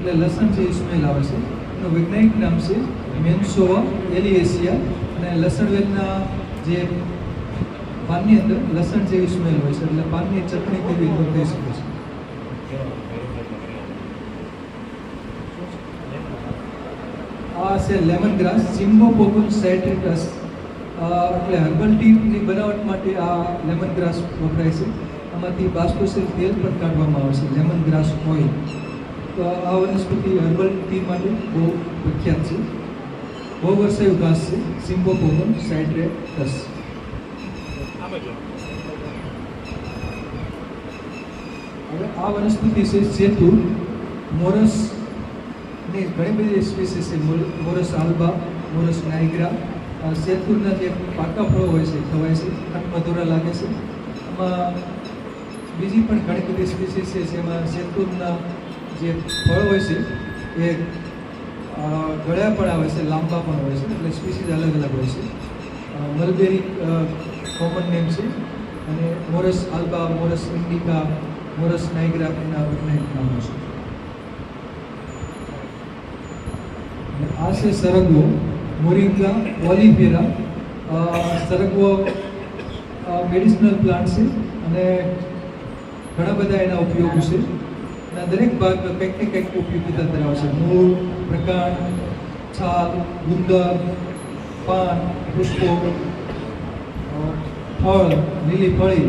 એટલે લસણ જે સ્મેલ આવે છે, એનું વૈજ્ઞાનિક નામ છે મેન્સોવા એલિએશિયા અને લસણ વેલના જે પાનની અંદર લસણ જેવી સ્મેલ હોય છે, એટલે પાનની ચટણી કેવી રીતે કહી શકે છે? આ છે લેમન ગ્રાસ સિમ્બોપોગમ સાઇટ્રિકસ એટલે હર્બલ ટીની બનાવટ માટે આ લેમન ગ્રાસ વપરાય છે. આમાંથી બાષ્પોશીલ તેલ પણ કાઢવામાં આવે છે લેમન ગ્રાસ તો આ વનસ્પતિ હર્બલ ટી માટે બહુ પ્રખ્યાત છે. બહુ વર્ષાયું ઘાસ છે. સિમ્બોપોગમ સાઇટ્રેટસ હવે આ વનસ્પતિ છે સેતુ, મોરસ, ને ઘણી બધી સ્પીસીસ છે. મોર- મોરસ આલ્બા, મોરસ નાઇગ્રા સેતુરના જે પાકા ફળો હોય છે, ખવાય છે ખટમધુરા લાગે છે. એમાં બીજી પણ ઘણી બધી સ્પીસીસ છે જેમાં સેતુરના જે ફળ હોય છે, એ ગળ્યા પણ આવે છે, લાંબા પણ હોય છે, એટલે સ્પીસીસ અલગ અલગ હોય છે. મલબેરી કોમન નેમ છે, અને મોરસ આલ્બા, મોરસ ઇન્ડિકા, મોરસ નાઇગ્રા એના વૈજ્ઞાનિક નામો છે. આ છે સરગવો, મોરિંગા ઓલિફેરા સરગવો મેડિસિનલ પ્લાન્ટ છે, અને ઘણા બધા એના ઉપયોગ છે. અને દરેક ભાગ કંઈક ને કંઈક ઉપયોગીતા ધરાવે છે. મૂળ, પ્રકાંડ, છાલ, ગુંદર, પાન, પુષ્પો ફળ, લીલી ફળી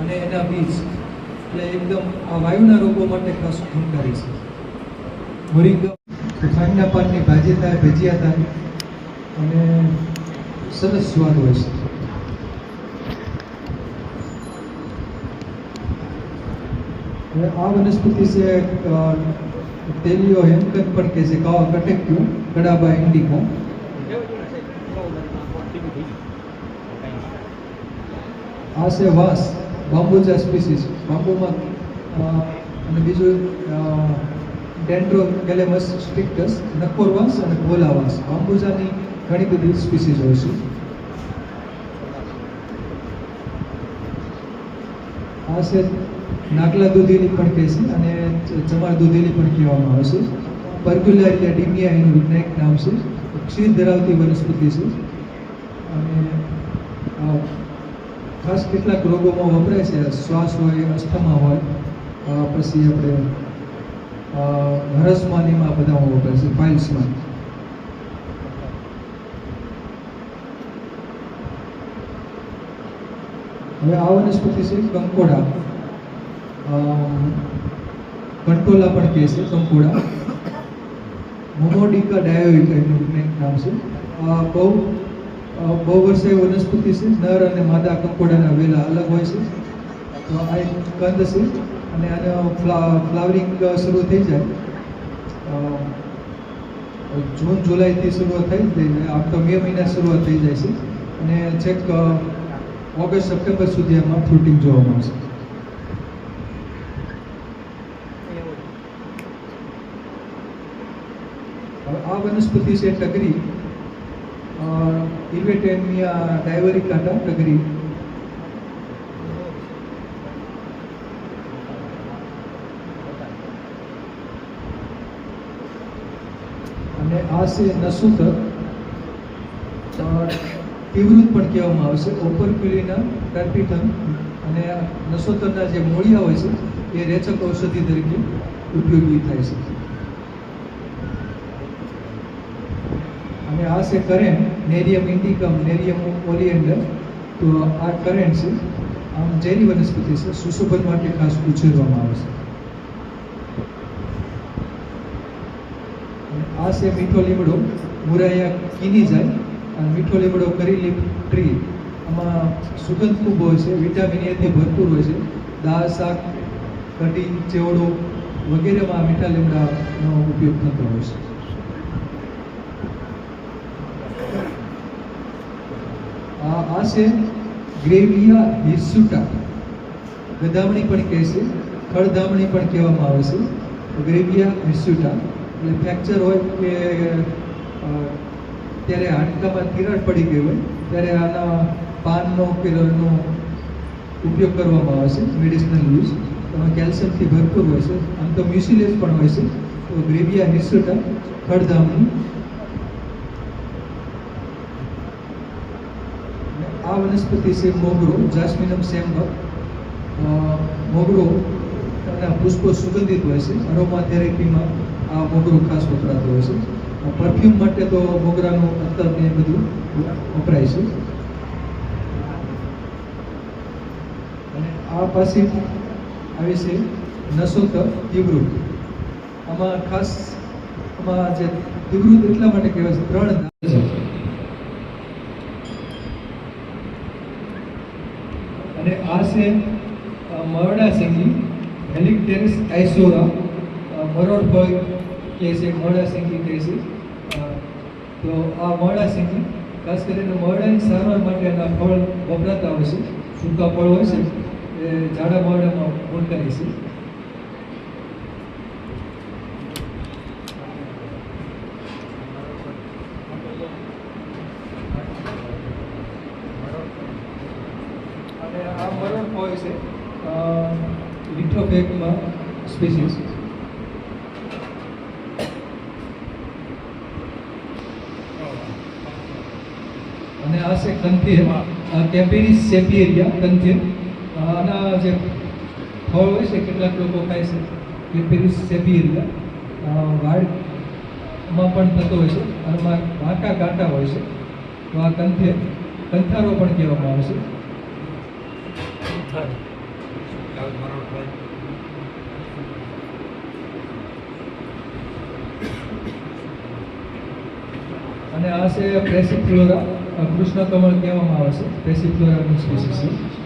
અને એના બીજ. એટલે એકદમ આ વાયુના રોગો માટે ખાસ ગુણકારી છે. મોરિંગા ખાંડના પાનની ભાજી થાય, ભજીયા થાય અને સરસ સ્વાદ હોય છે. હવે આ વનસ્પતિ છે તેલિયો હેમકન પણ કહે છે કાવા કટેક્યુ કડાબા ઇન્ડિકો આ છે વાંસ બાંબુજા સ્પીસીસ બાંબુમાં અને બીજું ડેન્ડ્રો કેલેમસ સ્ટ્રિક્ટસ નકોર વાંસ અને ગોલા વાંસ બાંબુજાની ઘણી બધી સ્પીસીસ હોય છે આ છે નાગલા દૂધીની પણ કહે છે અને ચમાર દૂધીની પણ કહેવામાં આવે છે. પર્ક્યુલારિયા ડીમિયા એનું વૈજ્ઞાનિક નામ છે. ક્ષીર ધરાવતી વનસ્પતિ છે. અને ખાસ કેટલાક રોગોમાં વપરાય છે. શ્વાસ હોય, અસ્થમા હોય પછી આપણે હરસમાં એમાં બધામાં વપરાય છે. પાઇલ્સમાં હવે આ વનસ્પતિ છે કંકોડા. કંટોલા પણ કહે છે કંકોડા મોમોડિકા ડાયોઇક એનું નામ છે. બહુ બહુ વર્ષે વનસ્પતિ છે. નર અને માદા કંકોડાના વેલા અલગ હોય છે. તો આ એક કંદ છે અને આનો ફ્લા- ફ્લાવરિંગ શરૂ થઈ જાય. જૂન, જુલાઈથી શરૂઆત થઈ જાય આમ તો મે મહિના શરૂઆત થઈ જાય છે. અને છેક ઓગસ્ટ, સપ્ટેમ્બર સુધી એમાં ફ્રૂટિંગ જોવા મળશે હવે આ વનસ્પતિ છે ટગરી. ઇન્વેટેમિયા ડાયવરી કાંટા, ટગરી. અને આ છે નસુતર તીવ્રુત પણ કહેવામાં આવે છે. ઓપરક્યુલીના કાર્પિટમ અને નસોતરના જે મૂળિયા હોય છે, એ રેચક ઔષધિ તરીકે ઉપયોગી થાય છે. અને આ છે કરેન્ટ નેરિયમ ઇન્ડિકમ નેરિયમ ઓલિએન્ડર તો આ કરેન્ટ છે. આમ જેની વનસ્પતિ છે. સુશોભન માટે ખાસ ઉછેરવામાં આવે છે. આ છે મીઠો લીમડો. મુરાયા કીની જાય. અને મીઠો લીમડો કરી લીપ ટ્રી આમાં સુગંધ ખૂબ હોય છે. વિટામિન એથી ભરપૂર હોય છે. દાળ, શાક, કઢી, ચેવડો વગેરેમાં મીઠા લીમડાનો ઉપયોગ થતો હોય છે. આ છે ગ્રેવિયા હિર્સુટા. ગદામણી પણ કહે છે, ખળધામણી પણ કહેવામાં આવે છે. ગ્રેવિયા હિર્સુટા. એટલે ફ્રેક્ચર હોય કે ત્યારે હાડકામાં તિરાડ પડી ગઈ હોય, ત્યારે આના પાનનો કે રસનો ઉપયોગ કરવામાં આવે છે મેડિસિનલ યુઝ એમાં કેલ્શિયમથી ભરપૂર હોય છે. આમ તો મ્યુસિલેસ પણ હોય છે. તો ગ્રેવિયા હિસ્સટા ખડધામની અને વનસ્પતિ છે મોગરો જાસ્મિનમ સેમ્બર. મોગરો એના પુષ્પો સુગંધિત હોય છે. અરોમા થેરેપીમાં આ મોગરો ખાસ વપરાતો હોય છે. પરફ્યુમ માટે તો મોગરાનું અત્તર ને બધું વપરાય છે. અને આ પાસે આવે છે નસોત દિવૃત. આમાં ખાસ આમાં જે દિવૃત એટલા માટે કહેવાય છે ત્રણ દાળ છે અને આ છે મરડા સિંગી હેલિક્ટેરિસ આઇસોરા મરોડ ફળ કહે છે, મરડા સિંગી કહે છે. તો આ મરડા સિંગી ખાસ કરીને મરડાની સારવાર માટે એના ફળ વપરાતા હોય છે, સૂકા ફળ હોય છે, એ જાડા મરડામાં ગુણકારી છે અને આ મરણ હોય છે લિથોફેકમાં સ્પીસીસ અને આ છે કંથેર કેમ્પેરિસ એરિયા કંથેર આના જે ફળ હોય છે કેટલાક લોકો ખાય છે કેમ્પેરિસ એરિયા. વાળમાં પણ થતો હોય છે આમાં વાંકા કાંટા હોય છે. તો આ કંથેર કંથારો પણ કહેવામાં આવે છે. અને આ છે પ્રેસિફ્લોરા કૃષ્ણ કમળ કહેવામાં આવે છે. પ્રેસિફ્લોરાની સ્પીસીસ છે.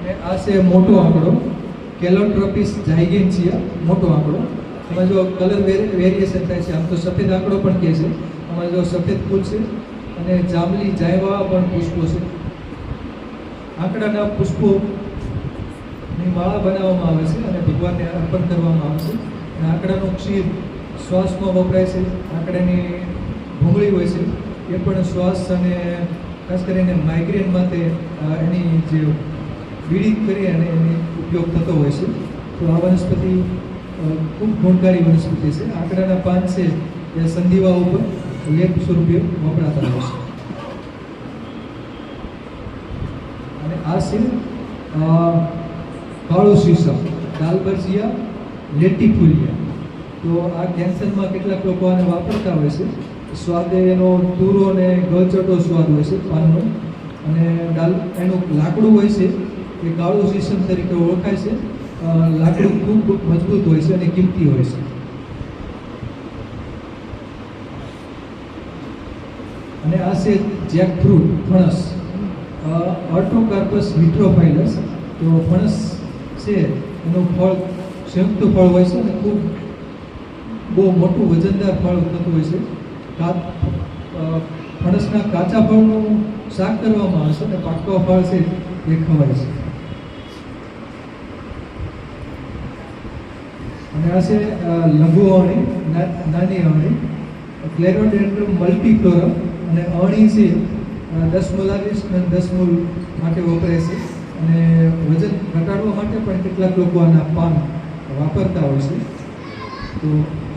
અને આ છે મોટો આંકડો. કેલોટ્રોપિસ જાયગેન્સિયા મોટો આંકડો. એમાં જો કલર વેરિએશન થાય છે, આમ તો સફેદ આંકડો પણ કહે છે. આમાં જો સફેદ ફૂલ છે અને જાંબલી જાયવા પણ પુષ્પો છે. આંકડાના પુષ્પો ની માળા બનાવવામાં આવે છે અને ભગવાનને અર્પણ કરવામાં આવે છે. અને આંકડાનું ક્ષીર શ્વાસમાં વપરાય છે, આંકડાની ભૂંગળી હોય છે, એ પણ શ્વાસ અને ખાસ કરીને માઇગ્રેન માટે એની જે વીડી કરી અને એનો ઉપયોગ થતો હોય છે. તો આ વનસ્પતિ ખૂબ ગુણકારી વનસ્પતિ છે. આંકડાના પાન છે, એ સંધિવા ઉપર લેપ સ્વરૂપે વપરાતા હોય છે. અને આ છે કાળો શીશમ દાલબરજીયા લેટીફુલિયા. તો આ કેન્સરમાં કેટલાક લોકો આને વાપરતા હોય છે. સ્વાદ એનો તુરો અને ગળચટો સ્વાદ હોય છે, પાનનો. અને ડાલ એનું લાકડું હોય છે, એ કાળું શીશમ તરીકે ઓળખાય છે. લાકડું ખૂબ મજબૂત હોય છે અને કિંમતી હોય છે. અને આ છે જેક ફ્રૂટ ફણસ અર્ટોકાર્પસ વિટ્રોફાઇલસ તો ફણસ છે, એનું ફળ, સંયુક્ત ફળ હોય છે અને ખૂબ બહુ મોટું વજનદાર ફળ થતું હોય છે. ફણસના કાચા ફળનું શાક કરવામાં આવે છે અને પાકવા ફળ છે એ ખવાય છે. અને આ છે લઘુ અણી નાની અણી ક્લેરોડેન્ડ્રમ મલ્ટીક્લોરમ અને અણી છે દસ મોલારીસ અને દસ મૂલ માટે વપરાય છે. અને વજન ઘટાડવા માટે પણ કેટલાક લોકો આના પાન વાપરતા હોય છે. તો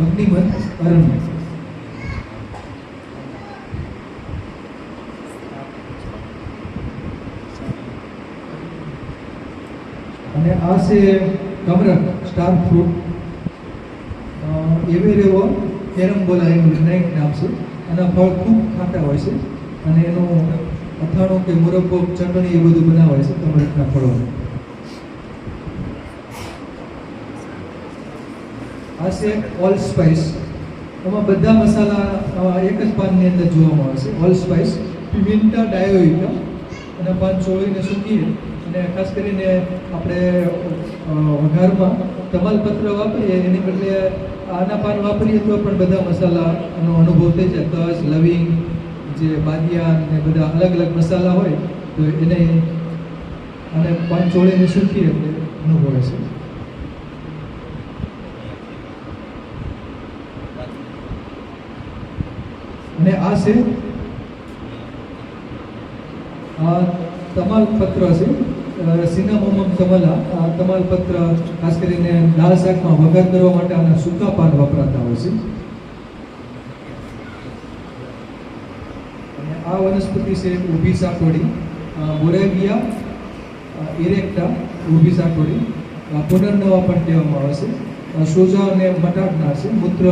અગ્નિમંત કર્મ અને આ છે કમરક સ્ટાર ફ્રૂટ એવેરેવો કેરમબોલા એનું વૈજ્ઞાનિક નામ છે. અને ફળ ખૂબ ખાટા હોય છે. અને એનું અથાણું કે મુરબ્બો, ચટણી એ બધું બનાવાય છે કમરકના ફળોનું આ છે ઓલ સ્પાઇસ એમાં બધા મસાલા એક જ પાનની અંદર જોવામાં આવે છે. ઓલ સ્પાઇસ પિમિન્ટા ડાયોઇટા અને પાન ચોળીને સૂકીએ. અને ખાસ કરીને આપણે વઘારમાં તમાલપત્ર વાપરીએ. એની બદલે આના પાન વાપરીએ તો પણ બધા મસાલાનો અનુભવ થઈ જાય. તજ, લવિંગ, જે બાદિયા ને બધા અલગ અલગ મસાલા હોય, તો એને અને પાન ચોળીને સૂકીએ એટલે અનુભવે છે. અને આ છે આ તમાલપત્ર છે. સિનામોમમ તમાલા આ તમાલપત્ર ખાસ કરીને દાળ શાકમાં વઘાર કરવા માટે આના સૂકા પાન વપરાતા હોય છે. અને આ વનસ્પતિ છે ઊભી સાકોડી બોરેવિયા ઇરેક્ટા ઊભી સાકોડી અ, પુનર્નવા પણ કહેવામાં આવે છે. સોજા અને મટાડનાર છે મૂત્ર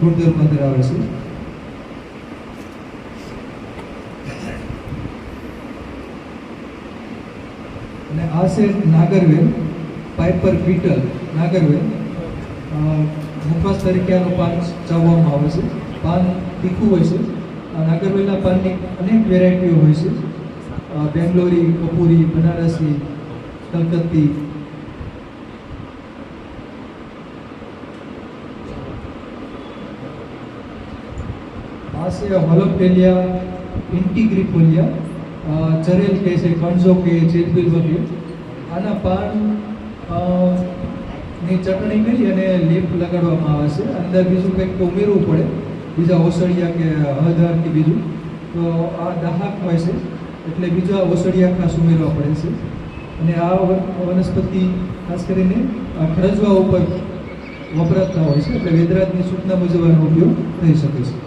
ગુણધર્મ ધરાવે છે. અને આ છે નાગરવેલ પાઇપર બીટલ નાગરવેલ. મુખવાસ તરીકે આનું પાન ચાવવામાં આવે છે. પાન તીખું હોય છે. નાગરવેલના પાનની અનેક વેરાયટીઓ હોય છે. બેંગ્લોરી, કપૂરી, બનારસી, કલકત્તી. આ છે હોલોપેલિયા ઇન્ટિગ્રિફોલિયા ચરેલ કે છે કણસો કે ચેતબિલ વગેરે આના પાનની ચટણી કરી અને લેપ લગાડવામાં આવે છે. અંદર બીજું કંઈક ઉમેરવું પડે. બીજા ઓસળિયા કે હળદર કે બીજું. તો આ દાહક હોય છે. એટલે બીજા ઓસળિયા ખાસ ઉમેરવા પડે છે. અને આ વન- વનસ્પતિ, ખાસ કરીને ખરજવા ઉપર વપરાતા હોય છે. એટલે વેદરાજની સૂચના મુજબ ઉપયોગ થઈ શકે છે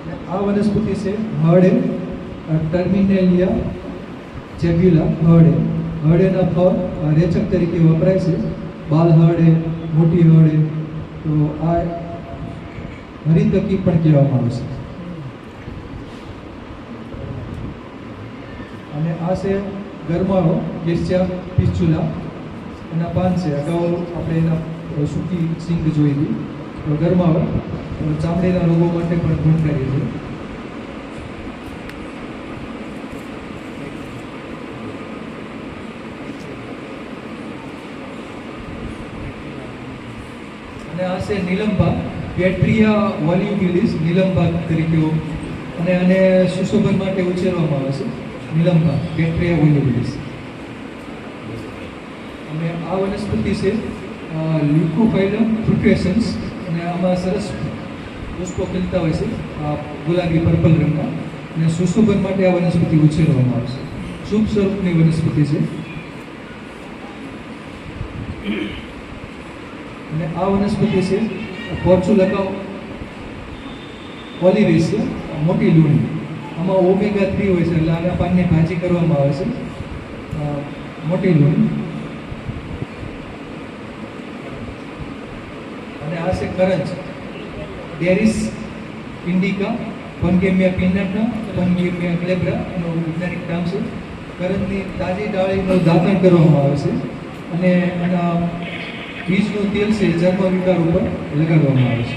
અને આ વનસ્પતિ છે હળે ટર્મિનેલિયા જેબ્યુલા હળે. હળેના ફળ રેચક તરીકે વપરાય છે. બાલ હળે, મોટી હળે, તો આ હરિતકી પણ કહેવામાં આવે છે. અને આ છે ગરમાળો ગેસ્યા પિસ્ચુલા એના પાન છે. અગાઉ આપણે એના સૂકી સિંગ જોઈ હતી ગરમાળો ચામડીના રોગો માટે પણ ગુણકારી છે અને આ છે નીલંબા પેટ્રિયા વોલ્યુમ્યુલિસ નીલંબા તરીકે અને આને સુશોભન માટે ઉછેરવામાં આવે છે નીલંબા પેટ્રિયા વોલ્યુમ્યુલિસ અને આ વનસ્પતિ છે લ્યુકોફાઇલમ ફ્રુટેશન્સ અને આમાં સરસ પુષ્પો ખીલતા હોય છે, આ ગુલાબી પર્પલ રંગના. અને સુશોભન માટે આ વનસ્પતિ ઉછેરવામાં આવે છે. શુભ સ્વરૂપની વનસ્પતિ છે. અને આ વનસ્પતિ છે પોર્ચુલકા છે, મોટી લૂણી. આમાં ઓમેગા થ્રી હોય છે, એટલે આના પાનની ભાજી કરવામાં આવે છે. મોટી લૂણી. અને આ છે કરંજ. ડેરિસ, ઇન્ડિકા, પનગેમિયા પિનટના પનગેમિયા ગ્લેબ્રા, એનું વૈજ્ઞાનિક નામ છે. કરંજની તાજી ડાળીનું દાતણ કરવામાં આવે છે. અને એના બીજનું તેલ છે ચર્મ વિકાર ઉપર લગાડવામાં આવે છે.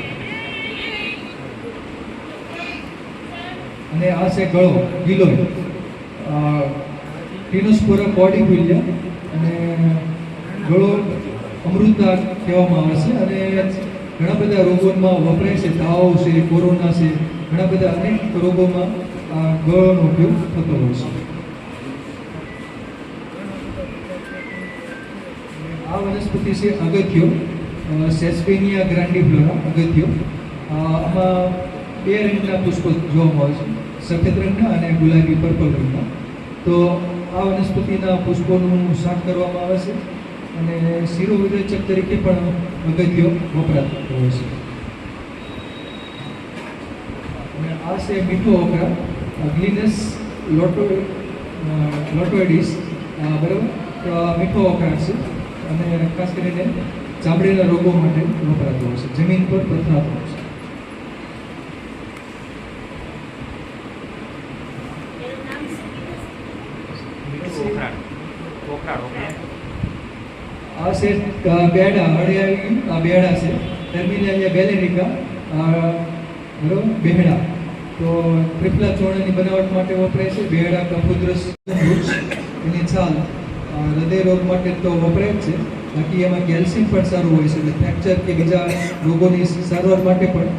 અને આ છે ગળો ગિલોય ટીનોસ્પોરા કોર્ડિફિલિયા અને ગળો અમૃતદાર કહેવામાં આવે છે. અને ઘણા બધા રોગોમાં વપરાય છે, તાવ છે, કોરોના છે, ઘણા બધા અનેક રોગોમાં ગળોનો ઉપયોગ થતો હોય છે. આ વનસ્પતિ છે અગથિયો. સેસ્પેનિયા ગ્રાન્ડિફ્લોરા અગત્યો અ, આમાં બે રંગના પુષ્પો જોવા મળે છે. સફેદ રંગના અને ગુલાબી પર્પલ રંગના. તો આ વનસ્પતિના પુષ્પોનું શાક કરવામાં આવે છે અને શિરો વિરેચક તરીકે પણ અગત્યો વપરાતો હોય છે. અને આ છે મીઠો ઓકરા. ગ્લિનસ લોટો લોટોઇડિસ. બરાબર? મીઠો ઓકરા છે. અને ખાસ કરીને ચામડીના રોગો માટે વપરાતો હોય છે. જમીન પર પથરાતો હોય છે. આ છે બેડા, હળિયાળી, આ બેડા છે. ટર્મિનાલિયા બેલેરિકા બરોબર, બેહડા. તો ત્રિફલા ચોળાની બનાવટ માટે વપરાય છે. બેહડા કપુદ્રસ એની છાલ. હૃદય રોગ માટે તો વપરાય જ છે. બાકી એમાં કેલ્શિયમ પણ સારું હોય છે એટલે ફ્રેક્ચર કે બીજા રોગોની સારવાર માટે પણ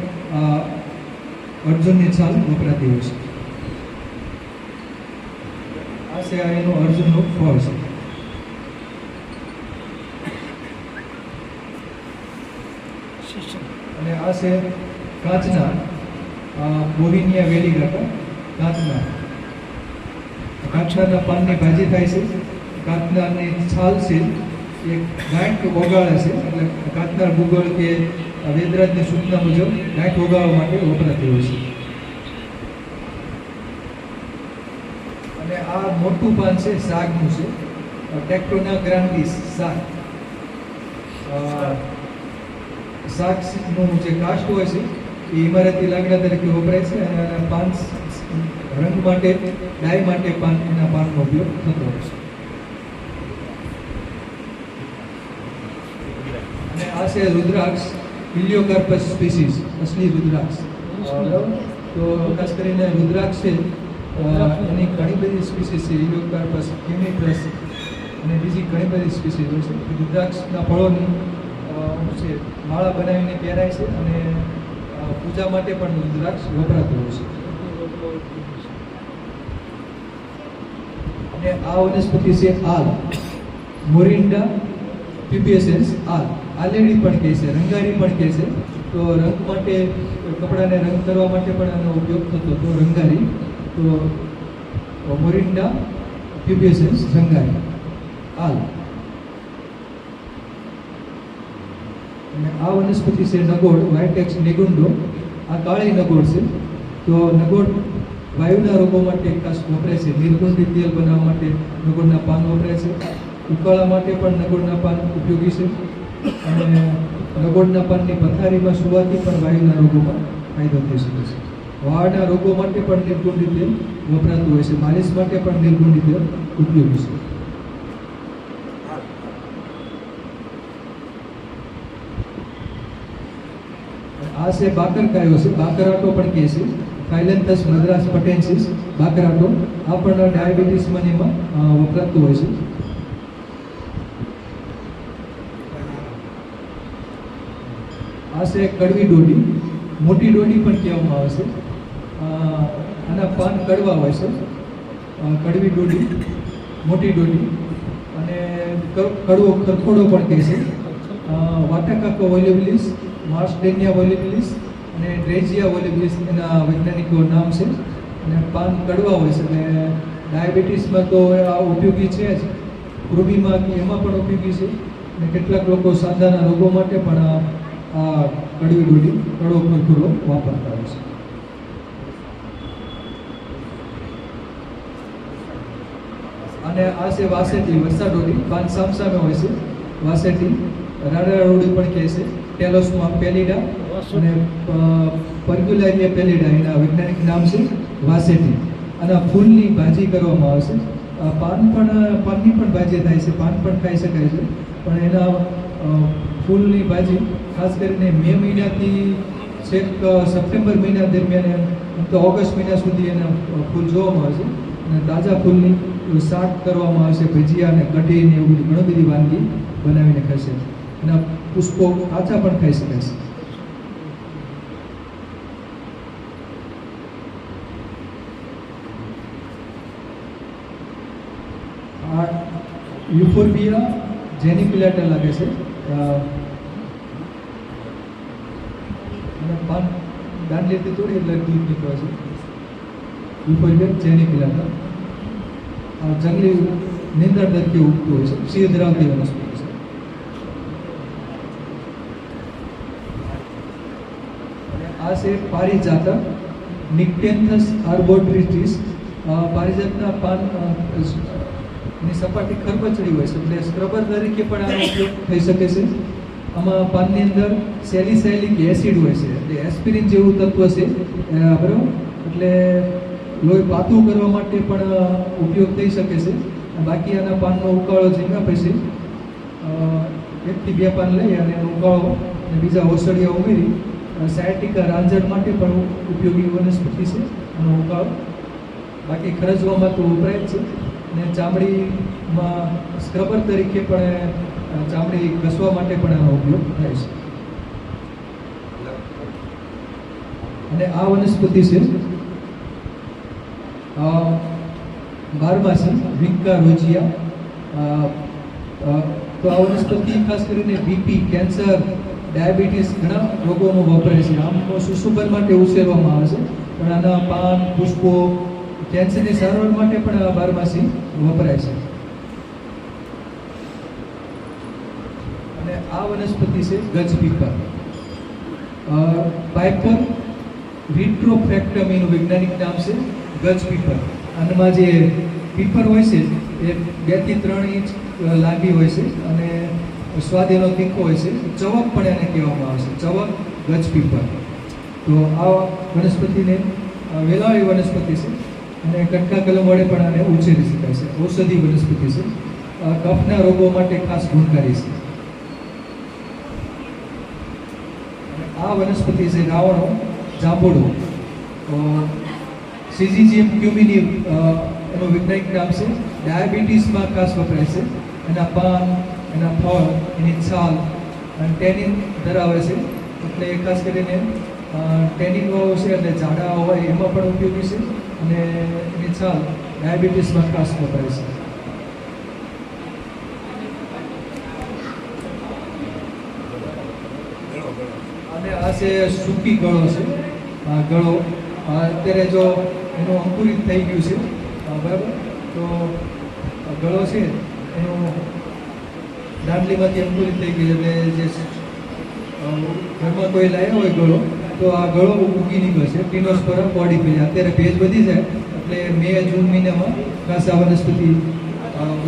અર્જુનની છાલ વપરાતી હોય છે. આ છે આ એનું અર્જુનનું ફળ છે. અને આ છે કાચના બોવિનિયા વેલીગાટા કાચના. કાચના પાનની ભાજી થાય છે. કાચનાની છાલ છે એ ગાંઠ ઓગાળે છે, એટલે કાચના ભૂગોળ કે વેદરાજની સૂચના મુજબ ગાંઠ ઓગાળવા માટે વપરાતી હોય છે. અને આ મોટું પાન છે, શાકનું છે ટેક્ટોના ગ્રાન્ડિસ શાક. શાકનું જે કાસ્ટ હોય છે, એ ઇમારતી લાકડા તરીકે વપરાય છે અને પાન રંગ માટે, ડાય માટે પાન, એના પાનનો ઉપયોગ થતો હોય છે અને આ છે રુદ્રાક્ષ ઇલિયોકાર્પસ સ્પીસીસ અસલી રુદ્રાક્ષ? તો ખાસ કરીને રુદ્રાક્ષ છે એની ઘણી બધી સ્પીસીસ છે ઇલિયોકાર્પસ કેમિટ્રસ અને બીજી ઘણી બધી સ્પીસીસ હોય છે. રુદ્રાક્ષના ફળોની છે માળા બનાવીને પહેરાય છે અને પૂજા માટે પણ રુદ્રાક્ષ વપરાતું હોય છે. અને આ વનસ્પતિ છે આલ. મોરિન્ડા પીપીએસએસ આલ. આલેડી પણ કહે છે, રંગારી પણ કહે છે. તો રંગ માટે, કપડાને રંગ કરવા માટે પણ આનો ઉપયોગ થતો હતો, રંગારી. તો મોરિન્ડા પીબીએસએસ રંગારી. આલ અને આ વનસ્પતિ છે નગોડ વાયટેક્સ નેગુંડો. આ કાળી નગોડ છે. તો નગોડ વાયુના રોગો માટે ખાસ વપરાય છે. નિર્ગુંડી તેલ બનાવવા માટે નગોડના પાન વપરાય છે. ઉકાળા માટે પણ નગોડના પાન ઉપયોગી છે. અને લગોડના પાનની પથારીમાં સુવાથી પણ વાયુના રોગોમાં ફાયદો થઈ શકે છે. વાળના રોગો માટે પણ નિર્ગુંડી તેલ વપરાતું હોય છે. માલિશ માટે પણ નિર્ગુંડી તેલ ઉપયોગી છે. આ છે બાકરકાયો છે. બાકરાટો પણ કહે છે. ફાઇલેન્થસ મદ્રાસ, પટેન્સિસ, બાકરાટો આ પણ ડાયાબિટીસ મનીમાં વપરાતું હોય છે. આ છે કડવી ડોડી મોટી ડોડી પણ કહેવામાં આવે છે. આના પાન કડવા હોય છે. કડવી ડોડી મોટી ડોડી અને કડવો ખરખોડો પણ કહે છે. વાટાકાકો વોલેબિલિસ માર્સડેનિયા વોલેબિલિસ અને ડ્રેજિયા વોલેબિલિસ એના વૈજ્ઞાનિકો નામ છે. અને પાન કડવા હોય છે. અને ડાયાબિટીસમાં તો આ ઉપયોગી છે જ. કૃમિમાં કે એમાં પણ ઉપયોગી છે. અને કેટલાક લોકો સાંધાના રોગો માટે પણ આ કડવી કડવી કડો કડવો ખરખોડો વાપરતા હોય છે. અને આ છે વાસેટી વરસાડોડી પાન સામસામે હોય છે વાસેટી. રાડારોડી પણ કહે છે. ટેલોસમાં પેલિડા અને પર્ગ્યુલારિયા પેલિડા. એના વૈજ્ઞાનિક નામ છે વાસેટી. અને ફૂલની ભાજી કરવામાં આવે છે. પાન પણ, પાનની પણ ભાજી થાય છે. પાન પણ ખાઈ શકાય છે. પણ એના ફૂલની ભાજી, ખાસ કરીને મે મહિનાથી છેક સપ્ટેમ્બર મહિના દરમિયાન તો ઓગસ્ટ મહિના સુધી એના ફૂલ જોવામાં આવે છે. અને તાજા ફૂલની શાક કરવામાં આવશે, ભજીયા અને કઢી ને એવું બધી ઘણી બધી વાનગી બનાવીને ખાશે એના પુષ્પો કાચા પણ ખાઈ શકાય છે. યુફોર્બિયા જેનિપિલાટા લાગે છે. અને પાન દાંડલીથી તોડી એટલે દૂધ નીકળે છે. યુફોર્બિયા જેનિપિલાટા આ જંગલી નીંદર તરીકે ઉગતું હોય છે. સિંહ ધરાવતી વનસ્પતિ છે. આ છે પારિજાત નિક્ટેન્થસ આર્બોટ્રિટિસ. પારિજાતના પાન ની સપાટી ખરબચડી હોય છે, એટલે સ્ક્રબર તરીકે પણ આનો ઉપયોગ થઈ શકે છે. આમાં પાનની અંદર સેલિસાઇલિક એસિડ હોય છે, એટલે એસ્પિરિન જેવું તત્વ છે બરાબર. એટલે લોહી પાતું કરવા માટે પણ ઉપયોગ થઈ શકે છે. બાકી આના પાનનો ઉકાળો જીમ્યા પછી એકથી બે પાન લઈ અને એનો ઉકાળો અને બીજા ઓસડિયા ઉમેરી સાયટિકા રાંઝણ માટે પણ ઉપયોગી વનસ્પતિ છે, આનો ઉકાળો. બાકી ખરજવામાં તો વપરાય જ છે. અને ચામડીમાં સ્ક્રબર તરીકે પણ ચામડી ઘસવા માટે પણ આનો ઉપયોગ થાય છે. અને આ વનસ્પતિ છે બારમાસી વિંકા રોજિયા. તો આ વનસ્પતિ ખાસ કરીને બીપી, કેન્સર, ડાયાબિટીસ ઘણા રોગોમાં વપરાય છે. આમ સુશુભન માટે ઉછેરવામાં આવે છે. પણ આના પાન, પુષ્પો કેન્સરની સારવાર માટે પણ આ બારમાસી વપરાય છે. અને આ વનસ્પતિ છે ગજપીપર પાઇપર વિટ્રોફેક્ટમ એનું વૈજ્ઞાનિક નામ છે ગજપીપર આનામાં જે પીપર હોય છે, એ બેથી ત્રણ ઇંચ લાંબી હોય છે અને સ્વાદ એનો તીખો હોય છે. ચવક પણ એને કહેવામાં આવે છે, ચવક ગજપીપર તો આ વનસ્પતિને વેલાવી વનસ્પતિ છે. અને કટકા કલમ વડે પણ આને ઉછેરી શકાય છે. ઔષધિ વનસ્પતિ છે. કફના રોગો માટે ખાસ ગુણકારી છે. આ વનસ્પતિ છે રાવણો, જાંબુડો. સીજીજીએમ ક્યુમિની એનું વૈજ્ઞાનિક નામ છે. ડાયાબિટીસમાં ખાસ વપરાય છે. એના પાન, એના ફળ, એની છાલ, અને ટેનિન ધરાવે છે. એટલે ખાસ કરીને ટેનિન છે અને ઝાડા હોય એમાં પણ ઉપયોગી છે. અને એની છાલ ડાયાબિટીસ ખાસ થાય છે. અને આ છે સૂકી ગળો છે. આ ગળો અત્યારે જો એનું અંકુરિત થઈ ગયું છે. બરાબર? તો ગળો છે, એનું દાંડલીમાંથી અંકુરિત થઈ ગયું છે. એટલે જે ઘરમાં કોઈ લાવ્યો હોય ગળો તો આ ગળો ઉગી નીકળે છે. પર બોડી પેજ અત્યારે ભેજ વધી જાય, એટલે મે જૂન મહિનામાં ખાસ આ વનસ્પતિ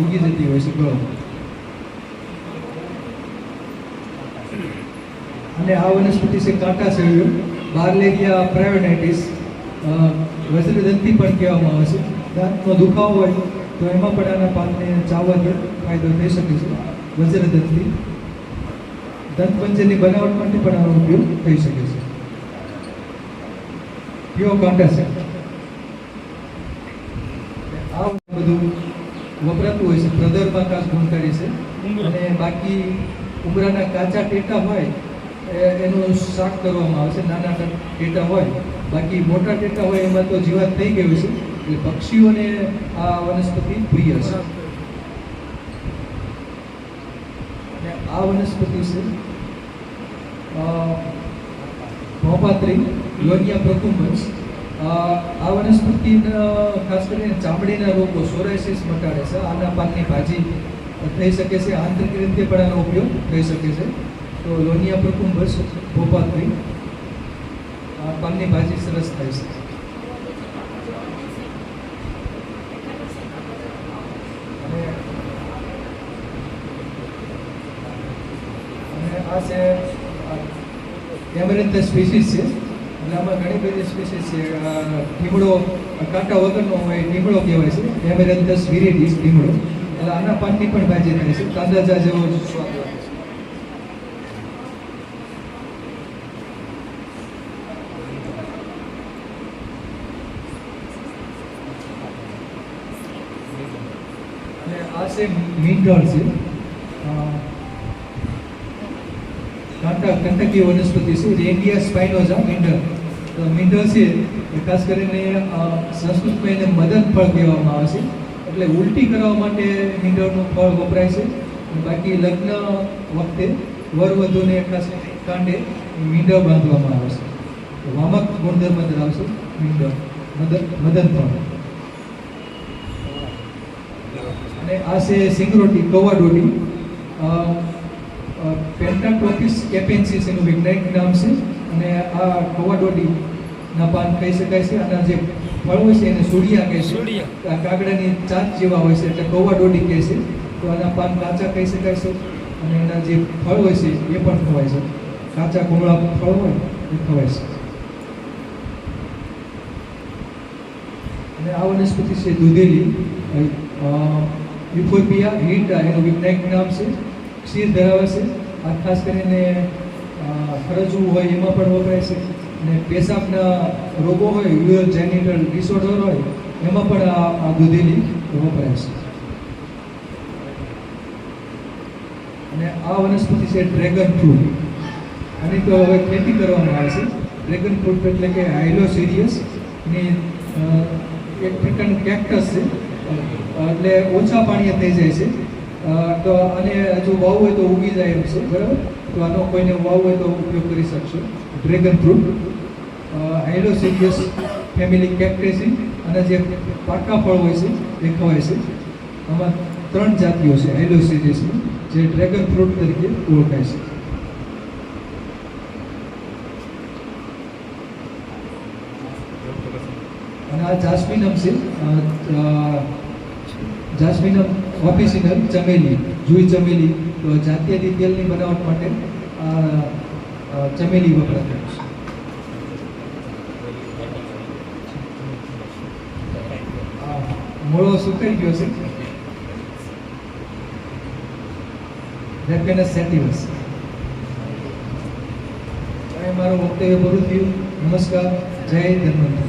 ઉગી જતી હોય છે ગળો. અને આ વનસ્પતિ છે કાંટા સેવ્યો બારલેરિયા પ્રાયોનાઇટિસ વજ્રદંતી પણ કહેવામાં આવે છે. દાંતનો દુખાવો હોય તો એમાં પણ આના પાકને ચાવવાથી ફાયદો થઈ શકે છે. વજ્રદંતી. દંતપંજરની બનાવટ માટે પણ આનો ઉપયોગ થઈ શકે છે. કાંટા છે? આ બધું વપરાતું હોય છે પ્રદરમાં ખાસ ગુણકારી છે. અને બાકી ઉમરાના કાચા ટેટા હોય એનું શાક કરવામાં આવે છે નાના ટેટા હોય. બાકી મોટા ટેટા હોય એમાં તો જીવાત થઈ ગયું છે. એટલે પક્ષીઓને આ વનસ્પતિ પ્રિય છે. અને આ વનસ્પતિ છે ભોપાત્રી. લોનિયા પ્રકુંબસ આ વનસ્પતિના ખાસ કરીને ચામડીના રોગો સોરાયસિસ મટાડે છે, આના પાનની ભાજી થઈ શકે છે, આંતરિક રીતે પણ આનો ઉપયોગ થઈ શકે છે. તો લોનિયા પ્રકુંભસ ભોપાલભાઈ આ પાનની ભાજી સરસ થાય છે. અને આ છે એમરેન્થસ સ્પીસીસ છે. એટલે આમાં ઘણી બધી સ્પીસીસ છે ઢીમડો કાંટા વગરનો હોય ઢીમડો કહેવાય છે. એમેરેન્થસ વિરિડીસ ઢીમડો એટલે આના પાનની પણ ભાજી થાય છે. કાંદાજા જેવો સ્વાદ લાગે છે. આ છે કાંટા, કંટકી વનસ્પતિ છે. રેન્ડિયા સ્પાઇનોઝા મીંઢળ મીંઢળ છે ખાસ કરીને સંસ્કૃતમાં એને મદન ફળ કહેવામાં આવે છે. એટલે ઉલટી કરવા માટે મીંઢળનું ફળ વપરાય છે. બાકી લગ્ન વખતે વર વધુને ખાસ કાંડે મીંઢળ બાંધવામાં આવે છે. વામક ગુણધર્મ ધરાવશે મીંડો મદન મદન ફળ અને આ છે સિંગરોટી કવાડોટી પેન્ટાટ્રોપિસ કેપેન્સિસ એનું વૈજ્ઞાનિક નામ છે. અને આ કવાડોટી ના પાન કહી શકાય છે. અને જે ફળ હોય છે એને સુડિયા કહે છે. આ કાગડાની ચાંચ જેવા હોય છે એટલે કૌવા દોડી કહે છે. તો આના પાન કાચા કહી શકાય છે. અને એના જે ફળ હોય છે એ પણ ખવાય છે. કાચા કોમળા ફળ હોય એ ખવાય છે. અને આ વનસ્પતિ છે દૂધેલી. યુફોપિયા હિટા એનું વૈજ્ઞાનિક નામ છે. ક્ષીર ધરાવે છે. આ ખાસ કરીને ફરજવું હોય એમાં પણ વપરાય છે. અને પેશાબના રોગો હોય યુઅર જેનિટલ ડિસઓર્ડર હોય એમાં પણ આ દૂધેલી વપરાય છે. અને આ વનસ્પતિ છે ડ્રેગન ફ્રૂટ. આની તો હવે ખેતી કરવામાં આવે છે. ડ્રેગન ફ્રૂટ એટલે કે હાઇલોસિરિયસની અ, એક પ્રકારનું કેક્ટસ છે. એટલે ઓછા પાણીએ થઈ જાય છે. તો આને હજુ વાવવું હોય તો ઉગી જાય એમ છે બરાબર? તો આનો કોઈને વાવ હોય તો ઉપયોગ કરી શકશો. Dragon fruit Hylocereus family Cactaceae અને જે પાકા ફળ હોય છે, એ ખવાય છે. આમાં ત્રણ જાતિઓ છે એલોસિટીસની જે ડ્રેગન ફ્રૂટ તરીકે ઓળખાય છે. અને આ જાસ્મિનમ છે જાસ્મિનમ ઓફિસિનલ ચમેલી, જુઈ ચમેલી તો જાતિયાદી તેલની બનાવટ માટે ચમેલી વપરાય છે. મૂળો સુકાઈ ગયો છે. રેપેનસ સેટિવસ. મારું વક્તવ્ય પૂરું થયું. નમસ્કાર. જય ધન્વંતરી